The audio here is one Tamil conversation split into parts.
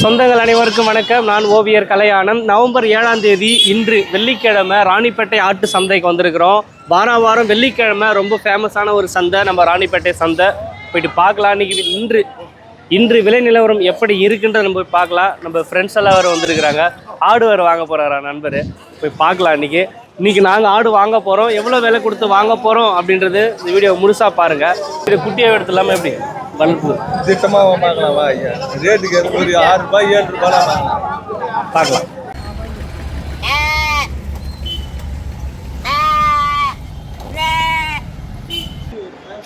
சொந்தங்கள் அனைவருக்கும் வணக்கம். நான் ஓவியர் கலையானந்த். நவம்பர் ஏழாம் தேதி இன்று வெள்ளிக்கிழமை ராணிப்பேட்டை ஆட்டு சந்தைக்கு வந்திருக்கிறோம். வாரம் வாரம் வெள்ளிக்கிழமை ரொம்ப ஃபேமஸான ஒரு சந்தை நம்ம ராணிப்பேட்டை சந்தை. போயிட்டு பார்க்கலாம். இன்னைக்கு இன்று இன்று விலை நிலவரம் எப்படி இருக்குன்றத நம்ம போய் பார்க்கலாம். நம்ம ஃப்ரெண்ட்ஸ் எல்லாம் வேறு வந்திருக்கிறாங்க. ஆடு வேறு வாங்க போகிறாரா நண்பர்? போய் பார்க்கலாம் இன்னைக்கு. இன்றைக்கி நாங்கள் ஆடு வாங்க போகிறோம் எவ்வளோ விலை கொடுத்து வாங்க போகிறோம் அப்படின்றது இந்த வீடியோ முழுசாக பாருங்கள் இது குட்டியாக எடுத்துலாமா எப்படி? வளர்ப்பு திட்டமா வாங்கலாம் வா ஐயா. ரேட்டுக்கு ஒரு ஆறு ரூபாய் ஏழு ரூபாய் வாங்கலாம். பார்க்கலாம்.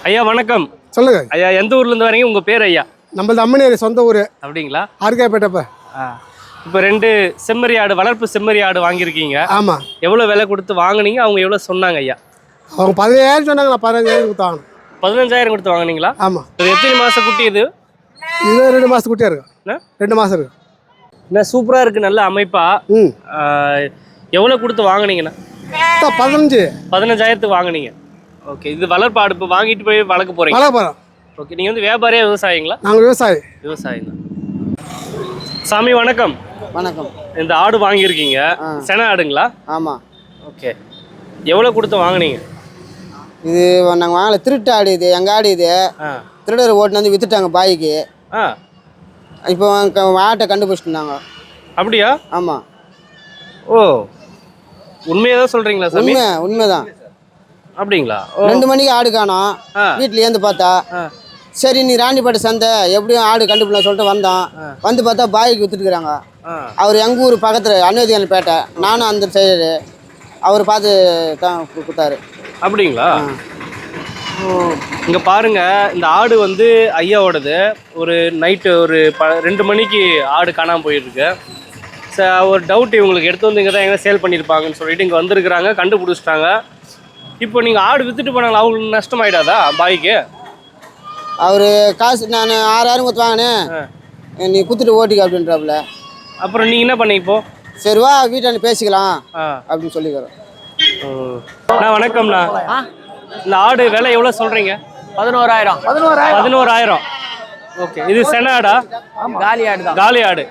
ஐயா வணக்கம். சொல்லுங்க. ஐயா எந்த ஊர்ல இருந்து வரீங்க? உங்க பேர் ஐயா? நம்மளது அம்மனேரி சொந்த ஊர். அப்படிங்களா? ஆர்காப்பேட்டப்ப இப்போ ரெண்டு செம்மறி ஆடு வளர்ப்பு செம்மறி ஆடு வாங்கியிருக்கீங்க. ஆமாம் எவ்வளோ விலை கொடுத்து வாங்குனீங்க? அவங்க எவ்வளோ சொன்னாங்க ஐயா? அவங்க பதினேழாயிரம் சொன்னாங்க நான் பதினஞ்சாயிரம் கொடுத்தாங்க பதினஞ்சாயிரம் கொடுத்து வாங்குனீங்களா? ஆமாம் இது எத்தனை மாசம் குட்டி இது? இது ரெண்டு மாதம் குட்டியாக இருக்கு? ரெண்டு மாதம் இருக்கு. என்ன சூப்பராக இருக்கு நல்ல அமைப்பா? ம். எவ்வளோ கொடுத்து வாங்குனீங்கண்ணா? பதினஞ்சு. பதினஞ்சாயிரத்துக்கு வாங்குனீங்க. ஓகே இது வளர்ப்பு ஆடு இப்போ வாங்கிட்டு போய் வளர்க்க போறீங்க? மழை போகிறோம் ஓகே நீங்கள் வந்து வியாபாரியா விவசாயிங்களா? நாங்கள் விவசாயி. விவசாயம் தான் சாமி வணக்கம். வணக்கம். இந்த ஆடு வாங்கியிருக்கீங்க. சென ஆடுங்களா? ஆமாம் ஓகே எவ்வளோ கொடுத்து வாங்குனீங்க? இது நாங்கள் வாங்கல திருட்டு ஆடு இது எங்கள் ஆடு இது. திருடர் ஓட்டுன்னு வந்து வித்துட்டாங்க பாய்க்கு. இப்போ ஆட்டை கண்டுபிடிச்சிட்டாங்க அப்படியா? ஆமாம் ஓ. உண்மையாக தான் சொல்கிறீங்களா சாமி? உண்மை உண்மைதான். அப்படிங்களா? ரெண்டு மணிக்கு ஆடு காணோம். வீட்டில் ஏந்து பார்த்தா சரி நீ ராணிப்பேட்டை சந்தை எப்படியும் ஆடு கண்டுபிடிக்கலாம் சொல்லிட்டு வந்தோம் வந்து பார்த்தா பாய்க்கு வித்துட்டுருக்குறாங்க ஆ. அவர் எங்கள் ஊர் பக்கத்தில் அன்வதியான பேட்டை நானும் அந்த சைடு. அவர் பார்த்து தான் கொடுத்தாரு. அப்படிங்களா? இங்கே பாருங்க இந்த ஆடு வந்து ஐயாவோடது. ஒரு நைட்டு ஒரு ப ரெண்டு மணிக்கு ஆடு காணாமல் போயிருக்கு ச ஒரு டவுட் இவங்களுக்கு எடுத்து வந்து இங்கே தான் எங்கே சேல் பண்ணியிருப்பாங்கன்னு சொல்லிட்டு இங்கே வந்திருக்கிறாங்க கண்டுபிடிச்சிட்டாங்க. இப்போ நீங்கள் ஆடு வித்துட்டு போனாங்களா? அவங்களுக்கு நஷ்டமாயிடாதா பாய்க்கு? அவர் காசு நான் ஆறாயிரம் கொடுத்து வாங்கினேன். நீ குத்துட்டு ஓட்டிக்க அப்படின்றாப்புல. அப்புறம் நீங்கள் என்ன பண்ணீங்க இப்போ? சரி வா வீட்டாண்ட பேசிக்கலாம் ஆ. அப்படின்னு சொல்லிக்கிறோம். அண்ணா வணக்கம்ண்ணா. இந்த ஆடு விலை எவ்வளோ சொல்கிறீங்க? பதினோராயிரம். பதினோராயிரம். ஓகே. இது சென ஆடா? காலி ஆடு தான். காலி ஆடு.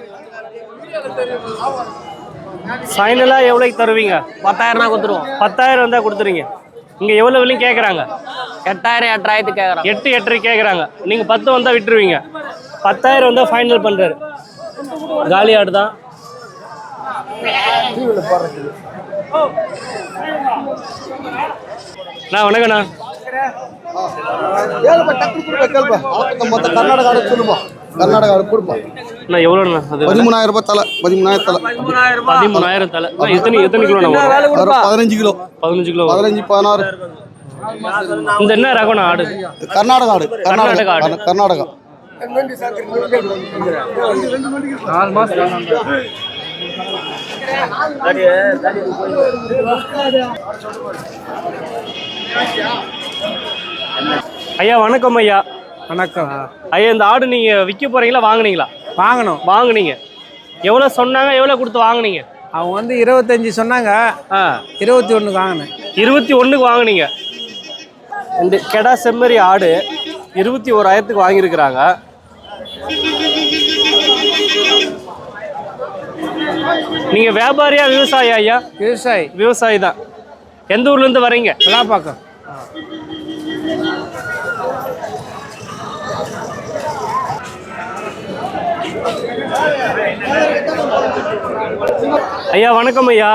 ஃபைனலாக எவ்வளோக்கு தருவீங்க? பத்தாயிரம் தான் கொடுத்துருவோம். பத்தாயிரம் தான் கொடுத்துறீங்க இங்கே எவ்வளோ விலையும் கேட்குறாங்க எட்டாயிரம் எட்டாயிரத்துக்கு கேட்குறோம் எட்டு எட்டரை கேட்குறாங்க நீங்கள் பத்து வந்தால் விட்டுருவீங்க. பத்தாயிரம் வந்தால் ஃபைனல் பண்ணுறாரு காலி ஆடு தான். அண்ணா வணக்கண்ணா கர்நாடகா சொல்லுப்பா கர்நாடகா அண்ணா எவ்வளோண்ணா அது? பதிமூணாயிரம் ரூபாய் தலை பதிமூணாயிரம் தலை. பதிமூணாயிரம் தலை. அண்ணா, எத்தனை எத்தனை கிலோ பதினஞ்சு கிலோ. பதினஞ்சு கிலோ. பதினஞ்சு பதினாறு. இந்த என்ன ரகம்ண்ணா ஆடு? கர்நாடகா ஆடு. கர்நாடகா ஆடு. கர்நாடகா. ஐயா வணக்கம் ஐயா. வணக்கம். ஐயா இந்த ஆடு நீங்கள் விற்க போகிறீங்களா வாங்குனீங்களா? வாங்கணும். வாங்குனீங்க. எவ்வளோ சொன்னாங்க எவ்வளோ கொடுத்து வாங்குனீங்க? அவங்க வந்து இருபத்தஞ்சி சொன்னாங்க. ஆ. இருபத்தி ஒன்று வாங்கினேன். இருபத்தி ஒன்றுக்கு வாங்குனீங்க. இந்த கெடா செம்மறி ஆடு இருபத்தி ஓராயிரத்துக்கு வாங்கியிருக்கிறாங்க. நீங்கள் வியாபாரியா விவசாயியா ஐயா? விவசாயி. விவசாயி தான். எந்த ஊர்லேருந்து வரீங்க? விழாப்பாக்கம் ஐயா வணக்கம் ஐயா.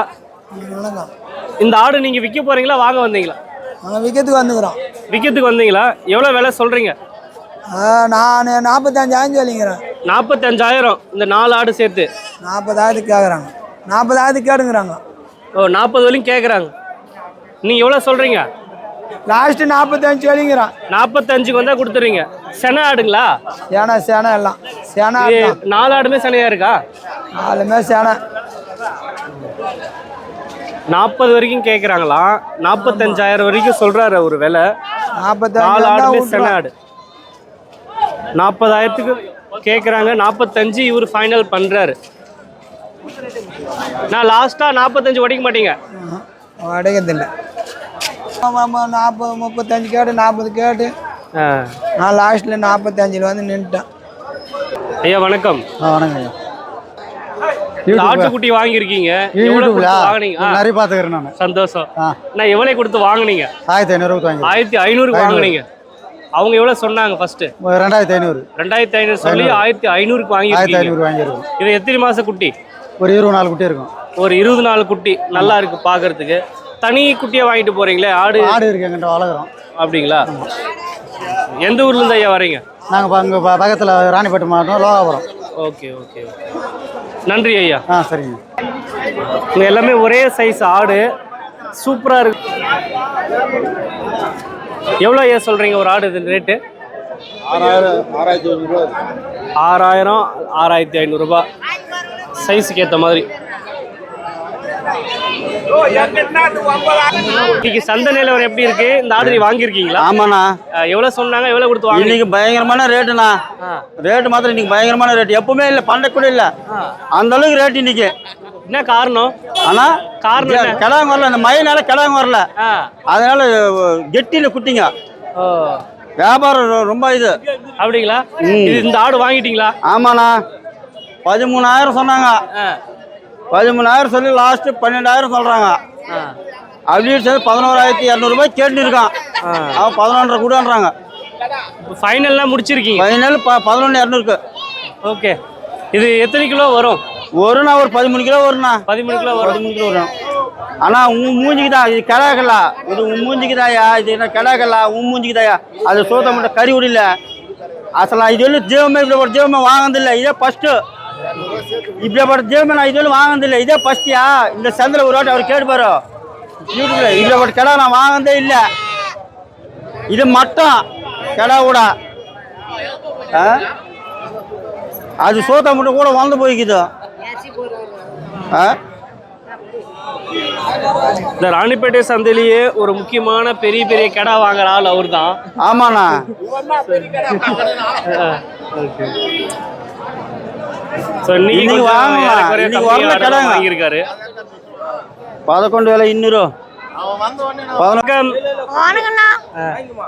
இந்த ஆடு நீங்கள் விற்க போகிறீங்களா வாங்க வந்தீங்களா? நாங்கள் விற்கிறதுக்கு வந்துக்கிறோம். விற்கிறதுக்கு வந்தீங்களா? எவ்வளோ விலை சொல்கிறீங்க நான் நாற்பத்தஞ்சாயிரம் சொல்லிங்கிறேன் நாற்பத்தஞ்சாயிரம் இந்த நாலு ஆடு சேர்த்து. நாற்பதாயிரத்துக்கு கேட்குறாங்க நாற்பதாயிரத்துக்கு கேடுங்கிறாங்க ஓ நாற்பது வரையும் கேட்குறாங்க நீங்கள் எவ்வளோ சொல்கிறீங்க லாஸ்ட்டு நாற்பத்தஞ்சு சொல்லிங்கிறான் நாற்பத்தஞ்சுக்கு வந்தால் கொடுத்துறீங்க. சென ஆடுங்களா? சேனை சேனை எல்லாம். சேனை. நாலு ஆடுமே செனையாக இருக்கா? நாலுமே சேனை. நாற்பது வரைக்கும் கேட்குறாங்களாம் நாற்பத்தஞ்சாயிரம் வரைக்கும் சொல்கிறாரு ஒரு விலை. நாலு ஆடுமே சென ஆடு. நாற்பதாயிரத்துக்கு கேட்குறாங்க நாற்பத்தஞ்சு இவர் ஃபைனல் பண்ணுறாரு நான் லாஸ்ட்டாக நாற்பத்தஞ்சு உடைக்க மாட்டீங்க. அடைக்கிறதில்ல. ஆமாம் ஆமாம் நாற்பது முப்பத்தஞ்சு கேட்டு நாற்பது கேட்டு. நான் லாஸ்ட்டில் நாற்பத்தஞ்சில் வந்து நின்றுட்டேன் ஐயா வணக்கம். வணக்கம் ஆட்டுக்குட்டி வாங்கியிருக்கீங்க. நிறைய பார்த்துக்கிறேன் நான். சந்தோஷம். நான் எவ்வளவு கொடுத்து வாங்குனீங்க? ஆயிரத்தி ஐநூறு வாங்கி ஆயிரத்தி ஐநூறுக்கு வாங்குனீங்க. அவங்க எவ்வளவு சொன்னாங்க ஃபர்ஸ்ட் ரெண்டாயிரத்தி ஐநூறு. ரெண்டாயிரத்தி ஐநூறு சொல்லி ஆயிரத்தி ஐநூறுக்கு ஆயிரத்தி வாங்கியிருக்கீங்க ஐநூறு வாங்கியிருக்கோம். இது எத்தனை மாச குட்டி? ஒரு இருபது நாலு குட்டி இருக்கும். ஒரு இருபது நாலு குட்டி நல்லா இருக்கு பாக்குறதுக்கு. தனி குட்டியா வாங்கிட்டு போறீங்களே ஆடு? ஆடு இருக்கு எங்கிட்ட வளர்க்குறோம். அப்படிங்களா? எந்த ஊர்ல இருந்து ஐயா வரீங்க? நாங்கள் அங்கே பக்கத்தில் ராணிப்பேட்டை மாவட்டம் லோகாபுரம். Okay okay okay. நன்றி ஐயா. ஆ சரிங்க. இங்க எல்லாமே ஒரே சைஸ் ஆடு. சூப்பரா இருக்கு. எவ்வளோ ஐயா சொல்றீங்க ஒரு ஆடு இது ரேட்டு ஆறாயிரம் ஆறாயிரத்தி ஐநூறுரூவா ஆறாயிரம் ஆறாயிரத்தி ஐநூறுரூபா சைஸுக்கு ஏற்ற மாதிரி. இன்னைக்கு சந்தை நிலவரம் எப்படி இருக்கு? இந்த ஆடு நீ வாங்கியிருக்கீங்களா? ஆமாண்ணா. அஹ், எவ்வளவு சொன்னாங்க? எவ்வளவு கொடுத்து வாங்கினீங்க? இன்னைக்கு பயங்கரமான ரேட்டுண்ணா. ரேட்டு மாத்திரம் இன்னைக்கு பயங்கரமான ரேட் எப்பவுமே இல்லை பண்டை கூட இல்லை. அந்த அளவுக்கு ரேட் இன்னைக்கு. என்ன காரணம்? ஆனா காரணம்? கிடாங்க வரல இந்த மழைனால கிடாங்க வரல. அதனால கெட்டியில் குட்டிங்க. வியாபாரம் ரொம்ப இது. அப்படிங்களா? இந்த ஆடு வாங்கிட்டீங்களா? ஆமாண்ணா. பதிமூணாயிரம் சொன்னாங்க. பதிமூணாயிரம் சொல்லி லாஸ்ட் பன்னெண்டாயிரம் சொல்றாங்க. ஆ. அப்படின்னு சொல்லி பதினோராயிரத்தி இரநூறுபாய் கேட்டு இருக்கான் அவன் பதினொன்றரை கூடன்றாங்க. ஃபைனல்லாம் முடிச்சிருக்கீங்க. பதினேழு ப பதினொன்று இரநூறுக்கு. ஓகே. இது எத்தனை கிலோ வரும்? வருண்ணா ஒரு பதிமூணு கிலோ வருண்ணா பதிமூணு கிலோ வரும். பதிமூணு கிலோ வரும். ஆனா உன் மூஞ்சிக்கு தான் இது கிடாக்கல இது உன் மூஞ்சிக்கு தாயா இது என்ன கிடாக்கல உன் மூஞ்சிக்கு தாயா அது சோத்த மட்டும் கறி விடல அசலா இது வந்து ஜீவமே இப்படிப்பட்ட ஜீவமே வாங்கினதில்லை இதே ஃபர்ஸ்ட் இப்படிப்பட்ட ஜீவமே நான் இது வாங்கினதில்லை. இதே ஃபர்ஸ்டியா இந்த சந்தில ஒரு வாட்டி அவர் கேட்டுப்பாரு. யூடியூப்ல இப்படிப்பட்ட கிடா நான் வாங்கினதே இல்லை. இது மட்டும். கிடா கூட. ஆ? அது சோத்த மட்டும் கூட வளர்ந்து போய்க்குது. ஆ? இந்த ராணிப்பேட்டை சந்தையிலேயே ஒரு முக்கியமான பெரிய பெரிய கடை வாங்குற ஆள் அவர் தான் ஆமாண்ணா இன்னைக்கு வாங்கலாம். இன்னைக்கு வரல. வாங்கியிருக்காரு? பதக்கொண்டு விலை இன்னூறு.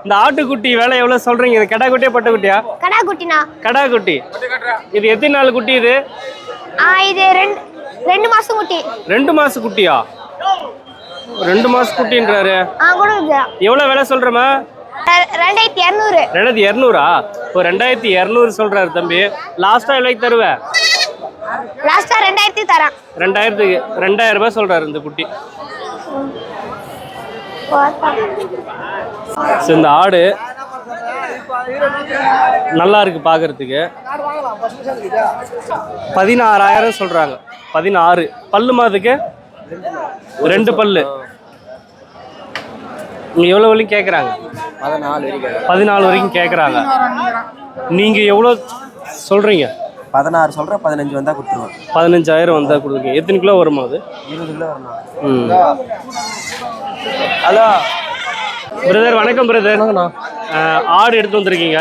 இந்த ஆட்டுக்குட்டி விலை எவ்வளவு சொல்றீங்க? இது கடா குட்டியா பட்ட குட்டியா? கடா குட்டினா கடா குட்டி. இது எத்தனை நாள் குட்டி இது? ஆ இது ரெண்டு ரெண்டு மாசம் குட்டி. ரெண்டு மாச குட்டியா? ரெண்டு மாச குட்டின்றாரு. ஆ கூட இருக்குதா. எவ்வளவு விலை சொல்றமா ரெண்டாயிரத்தி இரநூறு. ரெண்டாயிரத்தி இரநூறா? ஒரு ரெண்டாயிரத்தி இரநூறு சொல்றாரு தம்பி. லாஸ்டா எவ்வளோக்கு தருவேன் லாஸ்டா ரெண்டாயிரத்தி தரேன். ரெண்டாயிரத்துக்கு ரெண்டாயிரம் ரூபாய் சொல்றாரு இந்த குட்டி. ஸோ இந்த ஆடு நல்லா இருக்கு பார்க்கறதுக்கு பதினாறாயிரம் சொல்றாங்க. பதினாறு. பல்லு மாதுக்கு ரெண்டு பல்லு. நீங்க எவ்வளவு வரைக்கும் கேட்குறாங்க பதினாலு வரைக்கும் கேட்குறாங்க நீங்க எவ்வளோ சொல்றீங்க? பதினாறு சொல்கிறேன் பதினஞ்சு வந்தால் கொடுத்துருவேன். பதினஞ்சாயிரம் வந்தா கொடுங்க. எத்தனை கிலோ வருமா அது? இருபது கிலோ வரணும் ம். ஹலோ. பிரதர் வணக்கம் பிரதர் ஆடு எடுத்து வந்திருக்கீங்க.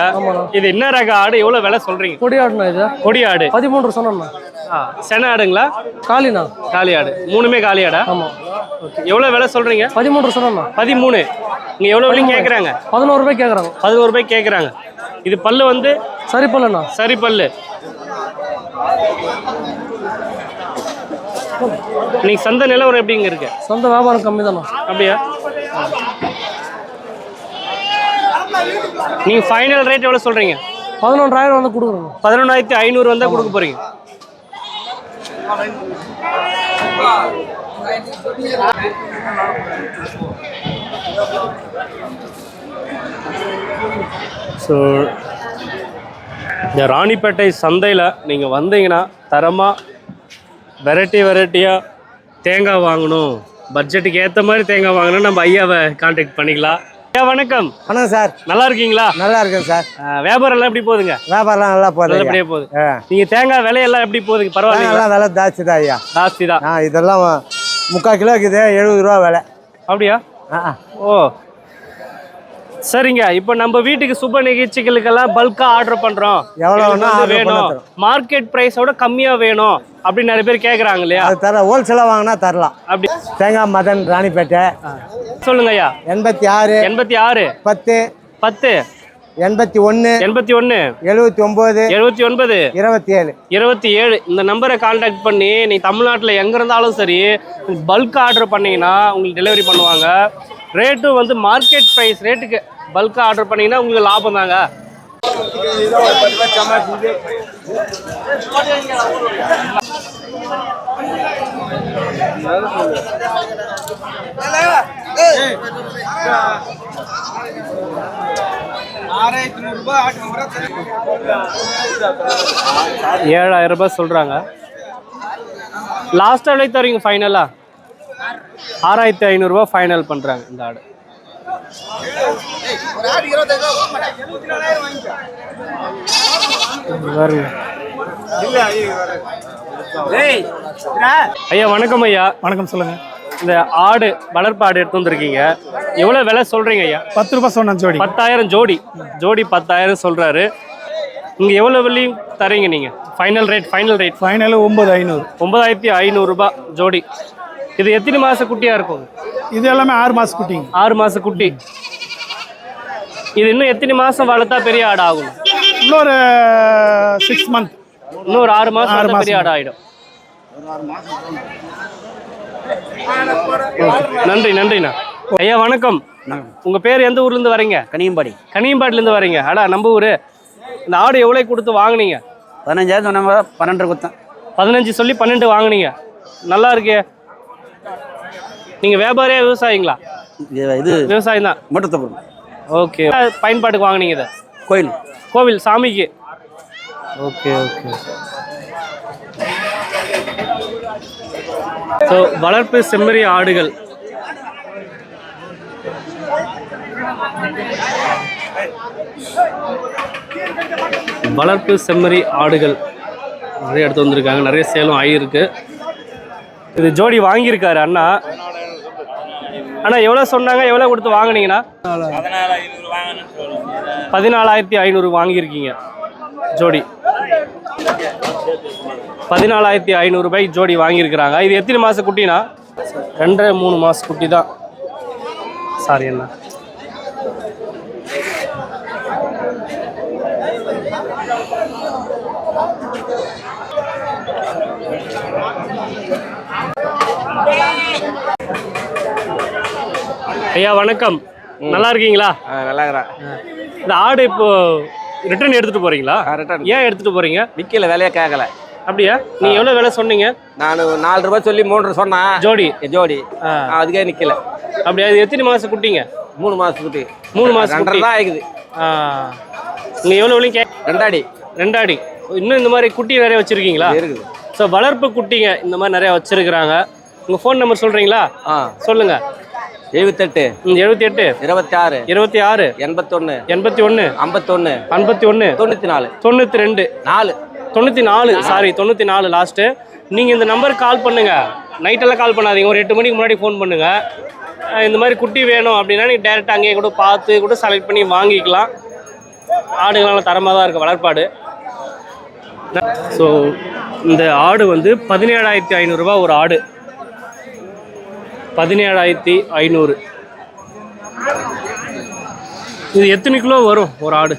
இது என்ன ரக ஆடு? எவ்வளவு விலை சொல்றீங்க? கொடி ஆடுனா இது. கொடி ஆடு. பதிமூன்று சொன்னோம்ண்ணா. ஆ, சென ஆடுங்களா? காலிண்ணா காளி ஆடு. மூணுமே காளி ஆடா? ஆமாம் ஓகே எவ்வளவு விலை சொல்றீங்க? பதிமூன்று சொன்னோம்ண்ணா. பதிமூணு. நீங்க எவ்வளவு விலையும் கேக்குறாங்க. பதினோரு ரூபாய் கேட்குறாங்க பதினோரு ரூபாய் கேக்குறாங்க. இது பல்லு வந்து சரி பண்ணலண்ணா சரி பல்லு. இன்னைக்கு சந்தை நிலவரம் எப்படிங்க இருக்கு? சொந்த வியாபாரம் கம்மி தானே அப்படியா? நீங்க ஃபைனல் ரேட் எவ்வளவு சொல்றீங்க? பதினொன்றாயிரம் வந்து கொடுக்குறோம் பதினொன்றாயிரத்தி ஐநூறு வந்தா கொடுக்க போறீங்க. ஸோ இந்த ராணிப்பேட்டை சந்தையில் நீங்கள் வந்தீங்கன்னா தரமாக வெரைட்டி வெரைட்டியாக தேங்காய் வாங்கணும். பட்ஜெட்டுக்கு ஏற்ற மாதிரி தேங்காய் வாங்கணும் நம்ம ஐயாவை காண்டாக்ட் பண்ணிக்கலாம். ஐயா வணக்கம். வணக்கம் சார். நல்லா இருக்கீங்களா? நல்லா இருக்கேன் சார். வியாபாரம் எல்லாம் எப்படி போகுதுங்க? வியாபாரம் நல்லா போகுது நல்லபடியா போகுது. நீங்க தேங்காய் விலையெல்லாம் எப்படி போகுதுங்க? பரவாயில்ல எல்லாம் விலை ஜாஸ்தி தான் ஐயா. ஜாஸ்தி தான். இதெல்லாம் முக்கால் கிலோ இருக்குது எழுபது ரூபா விலை. அப்படியா? ஓ சரிங்க இப்போ நம்ம வீட்டுக்கு சுப நிகழ்ச்சிகளுக்கெல்லாம் பல்கா ஆர்டர் பண்றோம். எவ்வளவு எங்களுக்கு வேணா வந்து order பண்ண வேணும். மார்க்கெட் பிரைஸோட கம்மியா வேணும் அப்படின்னு நிறைய பேர் கேக்குறாங்க இல்லையா? அது தர ஹோல்சேலாக வாங்கினா தரலாம். அப்படி. தேங்காய் மதன் ராணிப்பேட்டை. சொல்லுங்க ஐயா எண்பத்தி ஆறு எண்பத்தி ஆறு. பத்து பத்து. எண்பத்தி ஒன்று எண்பத்தி ஒன்று எழுபத்தி ஒம்பது எழுபத்தி ஒன்பது. இருபத்தி ஏழு. இருபத்தி ஏழு. இந்த நம்பரை காண்டாக்ட் பண்ணி நீ தமிழ்நாட்டில் எங்கே இருந்தாலும் சரி பல்க் ஆர்டர் பண்ணீங்கன்னா உங்களுக்கு டெலிவரி பண்ணுவாங்க. ரேட்டும் வந்து மார்க்கெட் ப்ரைஸ் ரேட்டுக்கு பல்காக ஆர்டர் பண்ணிங்கன்னா உங்களுக்கு லாபம் தாங்க. ஏழாயிரம் ரூபாய் சொல்கிறாங்க லாஸ்ட்டாக எவ்வளோ தருவீங்க ஃபைனலாக ஆறாயிரத்தி ஐநூறுரூவா ஃபைனல் பண்ணுறாங்க இந்த ஆடு. ஐயா வணக்கம் ஐயா. வணக்கம் சொல்லுங்க. இந்த ஆடு வளர்ப்பு ஆடு எடுத்து வந்திருக்கீங்க. எவ்வளோ விலை சொல்கிறீங்க ஐயா? பத்து ரூபாய் சொன்னேன் ஜோடி. பத்தாயிரம் ஜோடி. ஜோடி பத்தாயிரம் சொல்கிறாரு இங்கே எவ்வளோ வெள்ளியும் தரீங்க நீங்கள் final rate final rate final ஒன்பது ஐநூறு. ஒன்பதாயிரத்தி ஐநூறுரூபா ஜோடி. இது எத்தனை மாத குட்டியாக இருக்கும்? இது எல்லாமே ஆறு மாசம் குட்டிங்க ஆறு மாத குட்டி. இது இன்னும் எத்தனை மாதம் வளர்த்தா பெரிய ஆடு ஆகும் இன்னொரு சிக்ஸ் மந்த் இன்னொரு ஆறு மாதம் ஆறு பெரிய மாசம். ஆடு ஆகிடும் நன்றி நன்றிண்ணா. ஐயா வணக்கம். உங்கள் பேர் எந்த ஊர்லேருந்து வரீங்க? கனியம்பாடி. கனியம்பாட்டிலேருந்து வரீங்க. அடா நம்ம ஊர். இந்த ஆடு எவ்வளோ கொடுத்து வாங்குனீங்க? பதினஞ்சாயிரம் சொன்னாங்க பன்னெண்டு கொடுத்தேன். பதினஞ்சு சொல்லி பன்னெண்டு வாங்குனீங்க. நல்லா இருக்கே. நீங்கள் வியாபாரியா விவசாயிங்களா? இது விவசாயம் தான் மட்டுத்தப்புறம் ஓகே. பயன்பாட்டுக்கு வாங்குனீங்க இதை? கோயில். கோவில் சாமிக்கு. Okay okay. ஸோ வளர்ப்பு செம்மறி ஆடுகள். வளர்ப்பு செம்மறி ஆடுகள். நிறைய எடுத்து வந்திருக்காங்க. நிறைய சேலம் ஆகியிருக்கு இது ஜோடி வாங்கியிருக்காரு அண்ணா. அண்ணா எவ்வளோ சொன்னாங்க? எவ்வளோ கொடுத்து வாங்குனீங்கண்ணா? பதினாலாயிரத்தி ஐநூறு வாங்கியிருக்கீங்க. ஜோடி. பதினாலாயிரத்தி ஐநூறுபாய் ஜோடி வாங்கியிருக்கிறாங்க. இது எத்தனை மாதம் குட்டினா ரெண்டரை மூணு மாதம் குட்டி தான் சாரி அண்ணா. ஐயா வணக்கம். நல்லா இருக்கீங்களா? நல்லா இருக்கிறேன் இந்த ஆடு இப்போ ரிட்டர்ன் எடுத்துட்டு போறீங்களா? return. ஏன் எடுத்துட்டு போறீங்க? விற்கல விலையை கேட்கல அப்படியா? நீங்க எவ்வளவு விலை சொன்னீங்க? நான் நாலு ரூபாய் சொல்லி மூன்று சொன்னேன் ஜோடி. ஜோடி. அதுக்கே நிற்கல அப்படியா? இது எத்தனை மாச குட்டிங்க? மூணு மாதத்துக்கு மூணு மாச குட்டி. தான் ஆகுது. நீங்க எவ்வளவு விலையும் கே ரெண்டாடி. ரெண்டாடி. இன்னும் இந்த மாதிரி குட்டி நிறைய வச்சிருக்கீங்களா? இருக்குது. ஸோ வளர்ப்பு குட்டிங்க இந்த மாதிரி நிறைய வச்சிருக்கிறாங்க. உங்க ஃபோன் நம்பர் சொல்றீங்களா? சொல்லுங்க. எழுபத்தெட்டு எழுபத்தி எட்டு இருபத்தி ஆறு இருபத்தி ஆறு எண்பத்தொன்று எண்பத்தி ஒன்று ஐம்பத்தொன்று ஐம்பத்தி ஒன்று தொண்ணூற்றி நாலு. தொண்ணூற்றி ரெண்டு நாலு. தொண்ணூற்றி நாலு சாரி தொண்ணூற்றி நாலு லாஸ்ட்டு நீங்கள் இந்த நம்பருக்கு கால் பண்ணுங்க. நைட்டெல்லாம் கால் பண்ணாதீங்க. ஒரு எட்டு மணிக்கு முன்னாடி ஃபோன் பண்ணுங்க. அஹ் இந்த மாதிரி குட்டி வேணும் அப்படின்னா நீங்கள் டேரெக்டாக அங்கேயே கூட பார்த்து கூட செலக்ட் பண்ணி வாங்கிக்கலாம். ஆடுகள்லாம் தரமாக தான் இருக்குது வளர்ப்பாடு. ஸோ இந்த ஆடு வந்து பதினேழாயிரத்தி ஐநூறுரூவா ஒரு ஆடு. பதினேழாயிரத்தி ஐநூறு. இது எத்தனை கிலோ வரும் ஒரு ஆடு?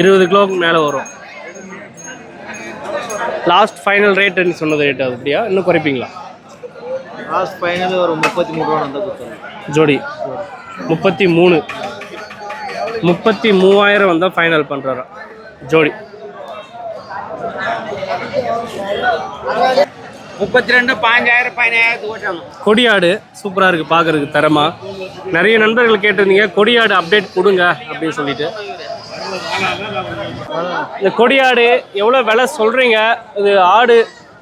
இருபது கிலோவுக்கு மேலே வரும். லாஸ்ட் ஃபைனல் ரேட்டுன்னு சொன்னது ரேட் அது அப்படியா? இன்னும் குறைப்பீங்களா? லாஸ்ட் ஃபைனல் ஒரு முப்பத்தி மூணு ரூபா ஜோடி. முப்பத்தி மூணு. முப்பத்தி மூவாயிரம் வந்தால் ஃபைனல் பண்ணுறாரு ஜோடி. முப்பத்தி ரெண்டு பாஞ்சாயிரம் பதினாயிரத்து ஓட்டணும் கொடியாடு சூப்பராக இருக்குது பார்க்குறதுக்கு தரமா. நிறைய நண்பர்கள் கேட்டிருந்தீங்க கொடியாடு அப்டேட் கொடுங்க அப்படின்னு சொல்லிட்டு. இந்த கொடியாடு எவ்வளோ விலை சொல்கிறீங்க இது ஆடு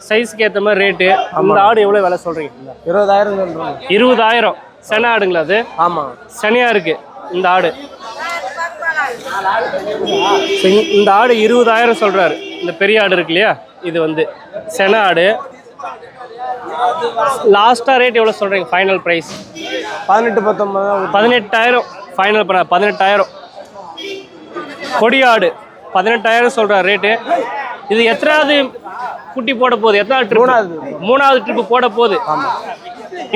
சைஸ்க்கு ஏற்ற மாதிரி ரேட்டு அந்த ஆடு எவ்வளோ விலை சொல்கிறீங்க இருபதாயிரம் சொல்கிறோம் இருபதாயிரம். சென ஆடுங்களா அது? ஆமாம் சனியாக இருக்குது இந்த ஆடு. இந்த ஆடு இருபதாயிரம் சொல்கிறாரு இந்த பெரிய ஆடு இருக்கு இல்லையா? இது வந்து சென ஆடு. லாஸ்ட்டாக ரேட் எவ்வளோ சொல்கிறீங்க ஃபைனல் ப்ரைஸ் பதினெட்டு பத்தொம்பது பதினெட்டாயிரம். ஃபைனல் பண்ண பதினெட்டாயிரம். கொடியாடு பதினெட்டாயிரம் சொல்கிற ரேட்டு இது எத்தனாவது குட்டி போட போகுது? எத்தனாவது ட்ரிப் மூணாவது. மூணாவது ட்ரிப் போட போகுது.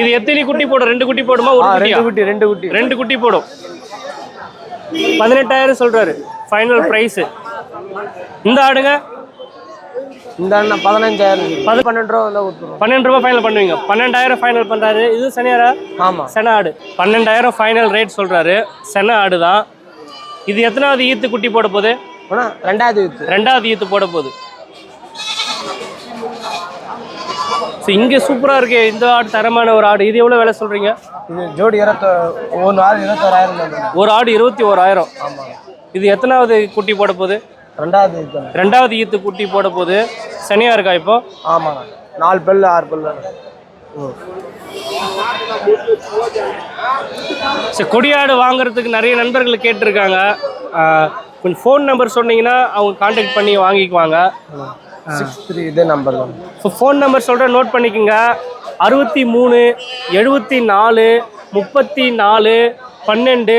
இது எத்தனை குட்டி போடும்? ரெண்டு குட்டி போடுமா? ஒரு ரெண்டு குட்டி ரெண்டு குட்டி. ரெண்டு குட்டி போடும். பதினெட்டாயிரம் சொல்றாரு. ஃபைனல் ப்ரைஸு இந்த ஆடுங்க இந்த அண்ணன் பதினஞ்சாயிரம் பது பன்னெண்டு ரூபா கொடுத்துருவோம். பன்னெண்டு ரூபாய் ஃபைனல் பண்ணுவீங்க. பன்னெண்டாயிரம் ஃபைனல் பண்றாரு. இது சனியாரா ஆமாம் சென ஆடு. பன்னெண்டாயிரம் ஃபைனல் ரேட் சொல்றாரு. சென ஆடு தான் இது எத்தனாவது ஈத்து குட்டி போட போகுது? ஆனால் ரெண்டாயிரத்தி வித்து ரெண்டாவது ஈத்து போட போகுது. ஸோ இங்கே சூப்பராக இருக்கு. இந்த ஆடு தரமான ஒரு ஆடு. இது எவ்வளோ விலை சொல்கிறீங்க இது ஜோடி இருபத்தோ ஒன்று ஆறு இருபத்தோராயிரம் ஒரு ஆடு இருபத்தி ஓராயிரம். இது எத்தனாவது குட்டி போட போகுது? ரெண்டாவது ரெண்டாவது ஈத்து குட்டி போட போகுது. சனியாக இருக்கா இப்போ? ஆமாங்க நாலு பல்லு ஆறு பல்லு சரி கொடியாடு வாங்குறதுக்கு நிறைய நண்பர்கள் கேட்டிருக்காங்க. கொஞ்சம் ஃபோன் நம்பர் சொன்னீங்கன்னா அவங்க காண்டாக்ட் பண்ணி வாங்கிக்குவாங்க. சிக்ஸ் த்ரீ இதே நம்பர் தான். ஸோ ஃபோன் நம்பர் சொல்கிறேன் நோட் பண்ணிக்கோங்க. அறுபத்தி மூணு எழுபத்தி நாலு முப்பத்தி நாலு பன்னெண்டு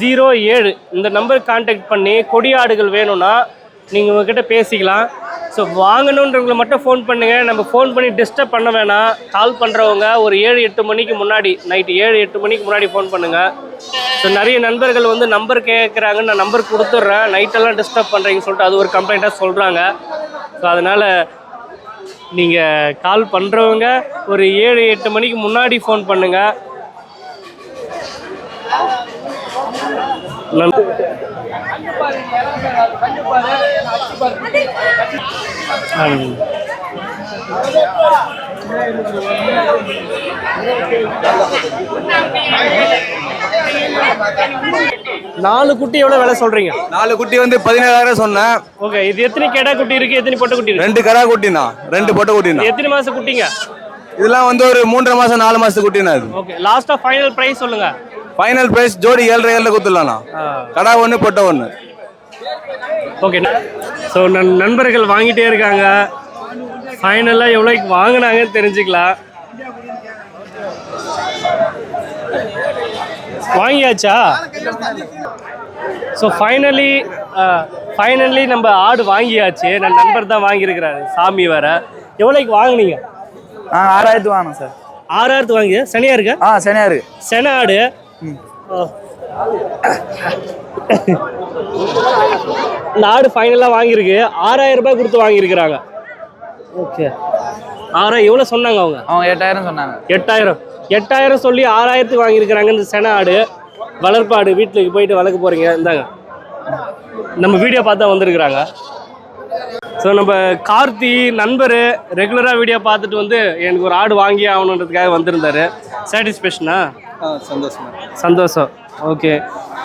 ஜீரோ ஏழு. இந்த நம்பருக்கு காண்டாக்ட் பண்ணி கொடியாடுகள் வேணும்னா நீங்கள் உங்ககிட்ட பேசிக்கலாம். ஸோ வாங்கணுன்றவங்களை மட்டும் ஃபோன் பண்ணுங்கள் நம்ம ஃபோன் பண்ணி டிஸ்டர்ப் பண்ண வேணாம். கால் பண்ணுறவங்க ஒரு ஏழு எட்டு மணிக்கு முன்னாடி நைட்டு ஏழு எட்டு மணிக்கு முன்னாடி ஃபோன் பண்ணுங்கள் ஸோ நிறைய நண்பர்கள் வந்து நம்பர் கேட்குறாங்க நான் நம்பர் கொடுத்துட்றேன். நைட்டெல்லாம் டிஸ்டர்ப் பண்ணுறீங்கன்னு சொல்லிட்டு அது ஒரு கம்ப்ளைண்ட்டாக சொல்கிறாங்க ஸோ அதனால் நீங்கள் கால் பண்ணுறவங்க ஒரு ஏழு எட்டு மணிக்கு முன்னாடி ஃபோன் பண்ணுங்கள் நன்றி நாலு குட்டி எவ்வளோ விலை சொல்கிறீங்க நாலு குட்டி வந்து பதினேழாயிரம் சொன்னேன். ஓகே இது எத்தனை கெடா குட்டி இருக்குது எத்தனை பொட்டை குட்டி இருக்கு? ரெண்டு கடா குட்டினா ரெண்டு பொட்டை குட்டினா எத்தனை மாதம் குட்டிங்க? இதெல்லாம் வந்து ஒரு மூன்றரை மாசம் நாலு மாசத்து குட்டினா இது. ஓகே லாஸ்ட்டாக ஃபைனல் ப்ரைஸ் சொல்லுங்கள் ஃபைனல் பிரைஸ் ஜோடி ஏழரை ஏழுல குத்துடலாம்ண்ணா கடா ஒன்று பொட்டை ஒன்று ஓகே ஸோ நன் நண்பர்கள் வாங்கிட்டே இருக்காங்க. ஃபைனலாக எவ்வளோக்கு வாங்கினாங்கன்னு தெரிஞ்சுக்கலாம். வாங்கியாச்சா? ஸோ ஃபைனலி ஃபைனலி நம்ம ஆடு வாங்கியாச்சு. நான் நண்பர் தான் வாங்கியிருக்கிறாரு. சாமி வேற. எவ்வளோக்கு வாங்குனீங்க? ஆ ஆறாயிரத்து வாங்கணும் சார். ஆறாயிரத்து வாங்கி சனியாக இருக்க? ஆ சனியா இருக்கு. சென ஆடு. இந்த ஆடு ஃபைனலாக வாங்கியிருக்கு. ஆறாயிரம் ரூபாய் கொடுத்து வாங்கியிருக்கிறாங்க. ஓகே ஆறாயிரம் எவ்வளோ சொன்னாங்க அவங்க? அவங்க எட்டாயிரம் சொன்னாங்க. எட்டாயிரம். எட்டாயிரம் சொல்லி ஆறாயிரத்துக்கு வாங்கியிருக்கிறாங்க இந்த சென ஆடு. வளர்ப்பாடு வீட்டுக்கு போயிட்டு வளர்க்க போகிறீங்க இந்தாங்க. நம்ம வீடியோ பார்த்து தான் வந்திருக்கிறாங்க. ஸோ நம்ம கார்த்தி நண்பர் ரெகுலராக வீடியோ பார்த்துட்டு வந்து எனக்கு ஒரு ஆடு வாங்கி ஆகணுன்றதுக்காக வந்திருந்தாரு. சாட்டிஸ்ஃபேக்ஷனா சந்தோஷமா. சந்தோஷம். ஓகே.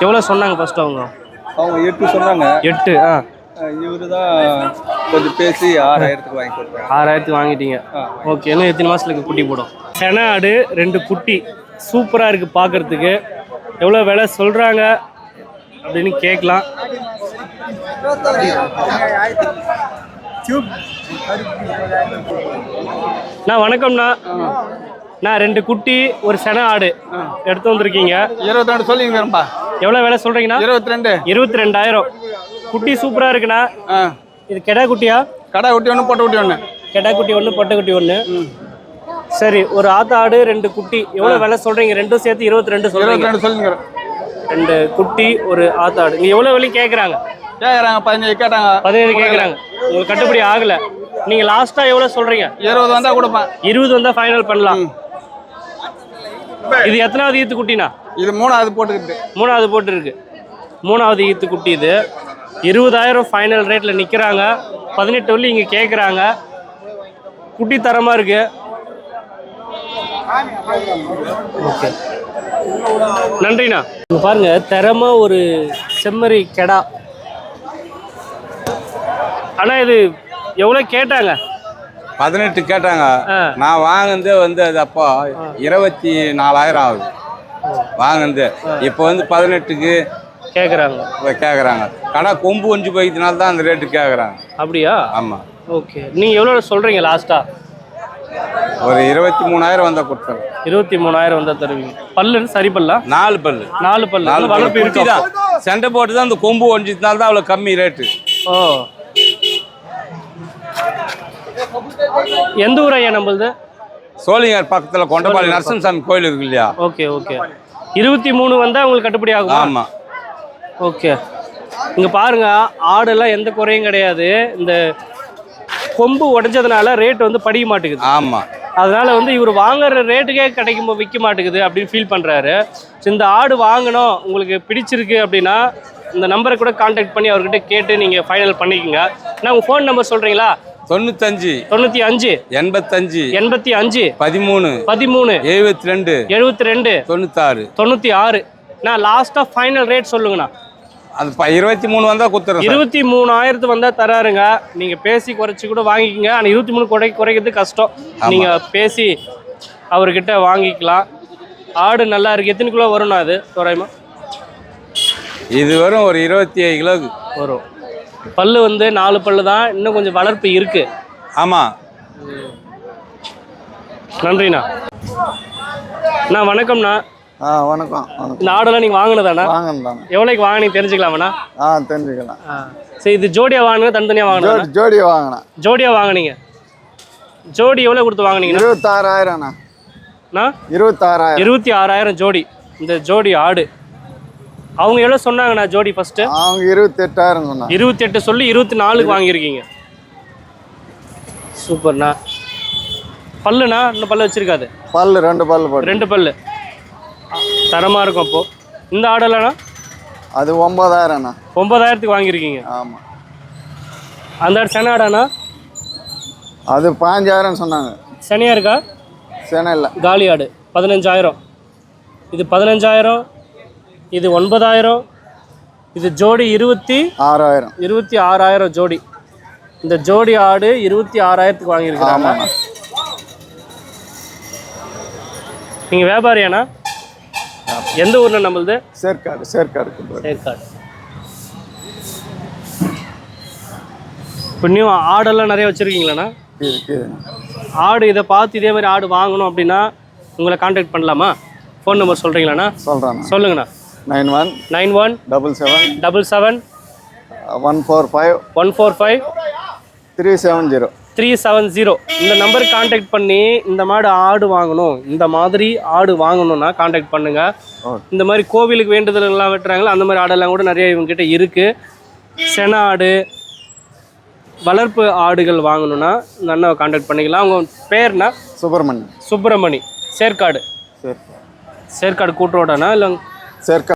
எவ்வளோ சொன்னாங்க ஃபர்ஸ்ட் அவங்க? அவங்க எட்டு சொன்னாங்க. எட்டு ஆ. இவரு தான் கொஞ்சம் பேசி ஆறாயிரத்துக்கு வாங்கி கொடுத்தாங்க. ஆறாயிரத்துக்கு வாங்கிட்டீங்க. ஓகே இன்னும் எத்தனை மாதத்துக்கு குட்டி போடும்? சென ஆடு ரெண்டு குட்டி. சூப்பராக இருக்குது பார்க்கறதுக்கு எவ்வளோ விலை சொல்கிறாங்க அப்படின்னு கேட்கலாம். நான் வணக்கம்ண்ணா. நான் ரெண்டு குட்டி ஒரு சென ஆடு எடுத்து வந்திருக்கீங்க. இருபத்தி ரெண்டு சொல்லிங்கிறப்பா எவ்வளோ விலை சொல்கிறீங்கண்ணா இருபத்தி ரெண்டு இருபத்தி ரெண்டாயிரம் குட்டி சூப்பராக இருக்குண்ணா. இது கெடா குட்டியா? கடை குட்டி ஒன்று பொட்டை குட்டி ஒன்று கெடா குட்டி ஒன்று பொட்டை குட்டி ஒன்று சரி ஒரு ஆத்த ஆடு ரெண்டு குட்டி. எவ்வளோ விலை சொல்கிறீங்க ரெண்டும் சேர்த்து இருபத்தி ரெண்டு சொல்கிறீங்க ரெண்டு சொல்லிங்கிறேன் ரெண்டு குட்டி ஒரு ஆத்த ஆடு. நீங்கள் எவ்வளோ விலையும் கேட்குறாங்க கேட்குறாங்க பதினஞ்சு கேட்டாங்க. பதினேழு கேட்குறாங்க உங்களுக்கு கட்டுப்படி ஆகலை. நீங்கள் லாஸ்ட்டாக எவ்வளோ சொல்கிறீங்க இருபது வந்தால் கொடுப்பேன். இருபது வந்தால் ஃபைனல் பண்ணலாம். இது எத்தனாவது ஈத்து குட்டினா? இது மூணாவது போட்டுக்கிட்டு. மூணாவது போட்டு இருக்கு மூணாவது ஈத்து குட்டி இது. இருபதாயிரம் ஃபைனல் ரேட்டில் நிற்கிறாங்க பதினெட்டு வள்ளி இங்கே கேட்குறாங்க குட்டி தரமாக இருக்கு. ஓகே. நன்றிண்ணா. இங்க பாருங்க தரமா ஒரு செம்மறி கெடா. ஆனா இது எவ்வளோ கேட்டாங்க? பதினெட்டு கேட்டாங்க. நான் வாங்கினது வந்து அது அப்போ இருபத்தி நாலாயிரம் ஆகுது. வாங்கினது. இப்போ வந்து பதினெட்டுக்கு கேட்குறாங்க கேட்குறாங்க கடை கொம்பு ஒஞ்சி போய்க்கிறதுனால தான் அந்த ரேட்டு கேட்குறாங்க அப்படியா? ஆமாம் ஓகே. நீங்கள் எவ்வளோ சொல்கிறீங்க லாஸ்ட்டாக ஒரு இருபத்தி மூணாயிரம் வந்தால் கொடுத்துறேன். இருபத்தி மூணாயிரம் வந்தால் தருவீங்க. பல்லு சரி பல்லா? நாலு பல்லு. நாலு பல்லு. நாலு வளர்ப்பு இருக்கா? தான் சண்டை போட்டு தான் அந்த கொம்பு ஒஞ்சினால தான் அவ்வளோ கம்மி ரேட்டு. ஓ. எந்த ஊர் ஐயா நம்மளது? சோழிங்கர் பக்கத்தில் கொண்டபாளி நரசிம்மசாமி கோயில் இருக்கு இல்லையா? Okay okay. இருபத்தி மூணு வந்தால் உங்களுக்கு கட்டுப்படி ஆகுமா? ஆமாம் ஓகே. இங்க பாருங்க ஆடெல்லாம் எந்த குறையும் கிடையாது. இந்த கொம்பு உடைஞ்சதுனால ரேட் வந்து படிக்க மாட்டேங்குது. ஆமாம் அதனால வந்து இவர் வாங்குற ரேட்டுக்கே கிடைக்கும் விற்க மாட்டேங்குது அப்படின்னு ஃபீல் பண்றாரு. இந்த ஆடு வாங்கணும் உங்களுக்கு பிடிச்சிருக்கு அப்படின்னா இந்த நம்பரை கூட காண்டாக்ட் பண்ணி அவர்கிட்ட கேட்டு நீங்க ஃபைனல் பண்ணிக்கோங்க. நான் உங்க ஃபோன் நம்பர் சொல்றீங்களா? தொண்ணூத்தஞ்சு தொண்ணூத்தி அஞ்சு எண்பத்தஞ்சு எண்பத்தி அஞ்சு பதிமூணு பதிமூணு எழுபத்தி ரெண்டு எழுபத்தி ரெண்டு தொண்ணூத்தாறு. தொண்ணூத்தி ஆறு. நான் லாஸ்டா ஃபைனல் ரேட் சொல்லுங்கண்ணா. அது இருபத்தி மூணு வந்தால் குத்துறேன் சார். இருபத்தி மூணாயிரத்து வந்தா தராருங்க. நீங்க பேசி குறைச்சி கூட வாங்கிக்கங்க. ஆனா இருபத்தி மூணு குறை குறைக்கிறது கஷ்டம். நீங்க பேசி அவர்கிட்ட வாங்கிக்கலாம். ஆடு நல்லா இருக்கு. எத்தனை கிலோ வரும்ண்ணா அது? தோராயமா? இது வரும் ஒரு இருபத்தி ஏழு கிலோக்கு வரும். பல்லு வந்து நாலு பல்லு தான். இன்னும் கொஞ்சம் வளர்ப்பு இருக்கு. ஆமாம் நன்றிண்ணா. அண்ணா வணக்கம்ண்ணா. ஆ வணக்கம் வணக்கம். இந்த ஆடெல்லாம் நீங்க வாங்கினதாண்ணா? வாங்கணும் எவ்வளோக்கு வாங்கினீங்க தெரிஞ்சுக்கலாமாண்ணா? ஆ தெரிஞ்சுக்கலாம். சரி இது ஜோடியா வாங்கினா தனித்தனியா வாங்கினா ஜோடி வாங்கினேன். ஜோடியா வாங்குனீங்க. ஜோடி எவ்வளோ கொடுத்து வாங்குனீங்கண்ணா? இருபத்தாறாயிரம்ண்ணா. அண்ணா? இருபத்தாறாயிரம். இருபத்தி ஆறாயிரம் ஜோடி. இந்த ஜோடி ஆடு. அவங்க எவ்வளோ சொன்னாங்கண்ணா ஜோடி ஃபர்ஸ்ட் அவங்க இருபத்தெட்டாயிரம் சொன்னாங்க. இருபத்தி எட்டு சொல்லி இருபத்தி நாலுக்கு வாங்கியிருக்கீங்க. சூப்பர்ண்ணா. பல்லுண்ணா? இன்னும் பல்லு வச்சிருக்காது? பல்லு ரெண்டு பல்லு போட்டு. ரெண்டு பல்லு. தரமாக இருக்கும் அப்போ. இந்த ஆடெல்லாம்ண்ணா அது ஒன்பதாயிரம்ண்ணா. ஒன்பதாயிரத்துக்கு வாங்கியிருக்கீங்க. ஆமாம் அந்த ஆடு சென ஆடாண்ணா? அது பாஞ்சாயிரம் சொன்னாங்க. சனியாக இருக்கா? சேனை இல்லை. காலி ஆடு. பதினஞ்சாயிரம். இது பதினஞ்சாயிரம் இது ஒன்பதாயிரம். இது ஜோடி இருபத்தி ஆறாயிரம். இருபத்தி ஆறாயிரம் ஜோடி. இந்த ஜோடி ஆடு இருபத்தி ஆறாயிரத்துக்கு வாங்கியிருக்கிறாங்க. நீங்கள் வியாபாரியாண்ணா? எந்த ஊர்ல நம்மளுது? சேர்க்காடு சேர்க்காடு. சேர்க்காடு. இப்போ நியூ ஆடெல்லாம் நிறைய வச்சுருக்கீங்களாண்ணா. ஆடு இதை பார்த்து இதே மாதிரி ஆடு வாங்கணும் அப்படின்னா உங்களை காண்டாக்ட் பண்ணலாமா? ஃபோன் நம்பர் சொல்கிறீங்களாண்ணா சொல்கிறேண்ணா சொல்லுங்கண்ணா. Nine one nine one double seven double seven one four five one four five three seven zero. Three seven zero. இந்த நம்பருக்கு காண்டாக்ட் பண்ணி இந்த மாதிரி ஆடு வாங்கணும். இந்த மாதிரி ஆடு வாங்கணும்னா காண்டாக்ட் பண்ணுங்க. ஓகே. இந்த மாதிரி கோவிலுக்கு வேண்டுதல் எல்லாம் வெட்டுறாங்களோ அந்த மாதிரி ஆடெல்லாம் கூட நிறைய இவங்க கிட்ட இருக்கு. சென ஆடு வளர்ப்பு ஆடுகள் வாங்கணும்னா இந்த அண்ணாவை காண்டாக்ட் பண்ணிக்கலாம். அவங்க பேர்னா? சுப்பிரமணியம் சுப்பிரமணி. சேர்க்காடு. சரி சேர்க்காடு கூட்டுரோடாண்ணா இல்லை சேர்க்கா